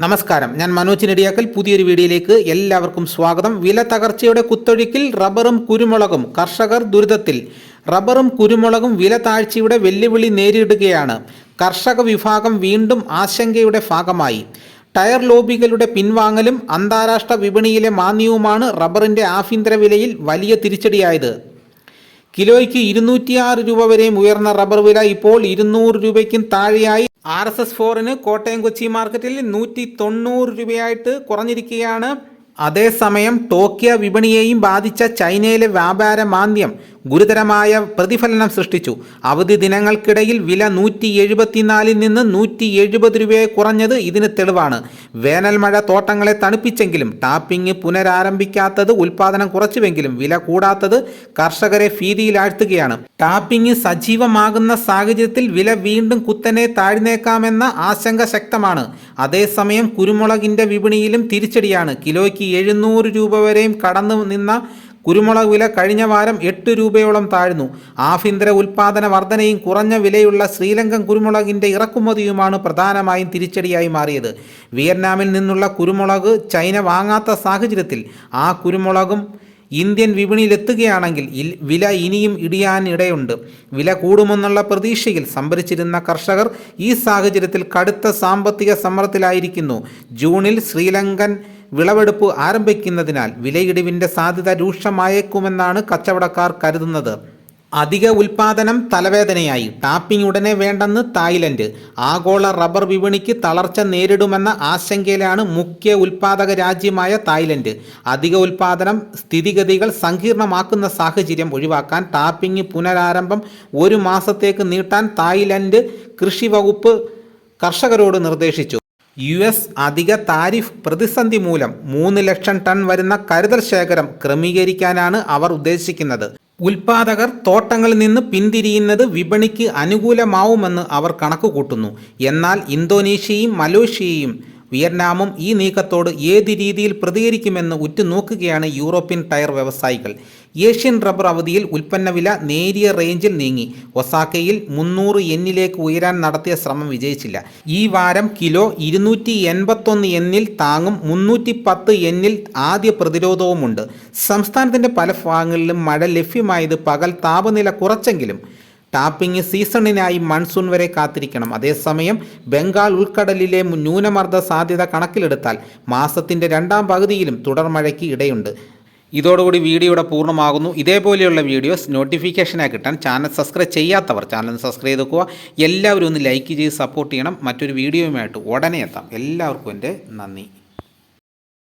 നമസ്കാരം. ഞാൻ മനോജ് നെടിയാക്കൽ പുതിയൊരു വീഡിയോയിലേക്ക് എല്ലാവർക്കും സ്വാഗതം. വില തകർച്ചയുടെ കുത്തൊഴുക്കിൽ റബ്ബറും കുരുമുളകും. കർഷകർ ദുരിതത്തിൽ. റബ്ബറും കുരുമുളകും വില താഴ്ചയുടെ വെല്ലുവിളി നേരിടുകയാണ്. കർഷക വിഭാഗം വീണ്ടും ആശങ്കയുടെ ഭാഗമായി. ടയർ ലോബികളുടെ പിൻവാങ്ങലും അന്താരാഷ്ട്ര വിപണിയിലെ മാന്ദ്യവുമാണ് റബ്ബറിന്റെ ആഭ്യന്തര വിലയിൽ വലിയ തിരിച്ചടിയായത്. കിലോയ്ക്ക് ഇരുന്നൂറ്റിയാറ് രൂപ വരെയും ഉയർന്ന റബ്ബർ വില ഇപ്പോൾ ഇരുന്നൂറ് രൂപയ്ക്കും താഴെയായി. ആർ എസ് എസ് ഫോറിന് കോട്ടയം കൊച്ചി മാർക്കറ്റിൽ നൂറ്റി തൊണ്ണൂറ് രൂപയായിട്ട് കുറഞ്ഞിരിക്കുകയാണ്. അതേസമയം ടോക്കിയ വിപണിയെയും ബാധിച്ച ചൈനയിലെ വ്യാപാര മാന്ദ്യം ഗുരുതരമായ പ്രതിഫലനം സൃഷ്ടിച്ചു. അവധി ദിനങ്ങൾക്കിടയിൽ വില നൂറ്റി എഴുപത്തിനാലിൽ നിന്ന് നൂറ്റി എഴുപത് രൂപയെ കുറഞ്ഞത് ഇതിന് തെളിവാണ്. വേനൽ മഴ തോട്ടങ്ങളെ തണുപ്പിച്ചെങ്കിലും ടാപ്പിംഗ് പുനരാരംഭിക്കാത്തത് ഉൽപാദനം കുറച്ചുവെങ്കിലും വില കൂടാത്തത് കർഷകരെ ഭീതിയിലാഴ്ത്തുകയാണ്. ടാപ്പിംഗ് സജീവമാകുന്ന സാഹചര്യത്തിൽ വില വീണ്ടും കുത്തനെ താഴ്ന്നേക്കാമെന്ന ആശങ്ക ശക്തമാണ്. അതേസമയം കുരുമുളകിന്റെ വിപണിയിലും തിരിച്ചടിയാണ്. കിലോയ്ക്ക് എഴുന്നൂറ് രൂപ വരെയും കടന്നു നിന്ന കുരുമുളക് വില കഴിഞ്ഞ വാരം എട്ട് രൂപയോളം താഴ്ന്നു. ആഭ്യന്തര ഉൽപാദന വർധനയും കുറഞ്ഞ വിലയുള്ള ശ്രീലങ്കൻ കുരുമുളകിന്റെ ഇറക്കുമതിയുമാണ് പ്രധാനമായും തിരിച്ചടിയായി മാറിയത്. വിയറ്റ്നാമിൽ നിന്നുള്ള കുരുമുളക് ചൈന വാങ്ങാത്ത സാഹചര്യത്തിൽ ആ കുരുമുളകും ഇന്ത്യൻ വിപണിയിലെത്തുകയാണെങ്കിൽ വില ഇനിയും ഇടിയാനിടയുണ്ട്. വില കൂടുമെന്നുള്ള പ്രതീക്ഷയിൽ സംഭരിച്ചിരുന്ന കർഷകർ ഈ സാഹചര്യത്തിൽ കടുത്ത സാമ്പത്തിക സമ്മർദ്ദത്തിലായിരിക്കുന്നു ജൂണിൽ ശ്രീലങ്കൻ വിളവെടുപ്പ് ആരംഭിക്കുന്നതിനാൽ വിലയിടിവിന്റെ സാധ്യത രൂക്ഷമായേക്കുമെന്നാണ് കച്ചവടക്കാർ കരുതുന്നത്. അധിക ഉൽപാദനം തലവേദനയായി. ടാപ്പിംഗ് ഉടനെ വേണ്ടെന്ന് തായ്ലൻഡ്. ആഗോള റബ്ബർ വിപണിക്ക് തളർച്ച നേരിടുമെന്ന ആശങ്കയിലാണ് മുഖ്യ ഉൽപാദക രാജ്യമായ തായ്ലൻഡ്. അധിക ഉൽപാദനം സ്ഥിതിഗതികൾ സങ്കീർണമാക്കുന്ന സാഹചര്യം ഒഴിവാക്കാൻ ടാപ്പിംഗ് പുനരാരംഭം ഒരു മാസത്തേക്ക് നീട്ടാൻ തായ്ലൻഡ് കൃഷി വകുപ്പ് കർഷകരോട് നിർദ്ദേശിച്ചു. യു എസ് അധിക താരിഫ് പ്രതിസന്ധി മൂലം മൂന്ന് ലക്ഷം ടൺ വരുന്ന കരുതൽ ശേഖരം ക്രമീകരിക്കാനാണ് അവർ ഉദ്ദേശിക്കുന്നത്. ഉൽപാദകർ തോട്ടങ്ങളിൽ നിന്ന് പിന്തിരിയുന്നത് വിപണിക്ക് അനുകൂലമാവുമെന്ന് അവർ കണക്കുകൂട്ടുന്നു. എന്നാൽ ഇന്തോനേഷ്യയും മലേഷ്യയും വിയറ്റ്നാമും ഈ നീക്കത്തോട് ഏത് രീതിയിൽ പ്രതികരിക്കുമെന്ന് ഉറ്റുനോക്കുകയാണ് യൂറോപ്യൻ ടയർ വ്യവസായികൾ. ഏഷ്യൻ റബ്ബർ അവധിയിൽ ഉൽപ്പന്ന വില നേരിയ റേഞ്ചിൽ നീങ്ങി. ഒസാക്കയിൽ മുന്നൂറ് എന്നിലേക്ക് ഉയരാൻ നടത്തിയ ശ്രമം വിജയിച്ചില്ല. ഈ വാരം കിലോ ഇരുന്നൂറ്റി എൺപത്തൊന്ന് എന്നിൽ താങ്ങും മുന്നൂറ്റി പത്ത് എന്നിൽ ആദ്യ പ്രതിരോധവുമുണ്ട്. സംസ്ഥാനത്തിന്റെ പല ഭാഗങ്ങളിലും മഴ ലഭ്യമായത് പകൽ താപനില കുറച്ചെങ്കിലും ടാപ്പിംഗ് സീസണിനായി മൺസൂൺ വരെ കാത്തിരിക്കണം. അതേസമയം ബംഗാൾ ഉൾക്കടലിലെ ന്യൂനമർദ്ദ സാധ്യത കണക്കിലെടുത്താൽ മാസത്തിന്റെ രണ്ടാം പകുതിയിലും തുടർമഴയ്ക്ക് ഇടയുണ്ട്. ഇതോടുകൂടി വീഡിയോയുടെ പൂർണമാകുന്നു. ഇതേപോലെയുള്ള വീഡിയോസ് നോട്ടിഫിക്കേഷനായി കിട്ടാൻ ചാനൽ സബ്സ്ക്രൈബ് ചെയ്യാത്തവർ ചാനൽ സബ്സ്ക്രൈബ് ചെയ്തുക്കുക. എല്ലാവരും ഒന്ന് ലൈക്ക് ചെയ്ത് സപ്പോർട്ട് ചെയ്യണം. മറ്റൊരു വീഡിയോയുമായിട്ട് ഉടനെ എത്താം. എല്ലാവർക്കും എന്റെ നന്ദി.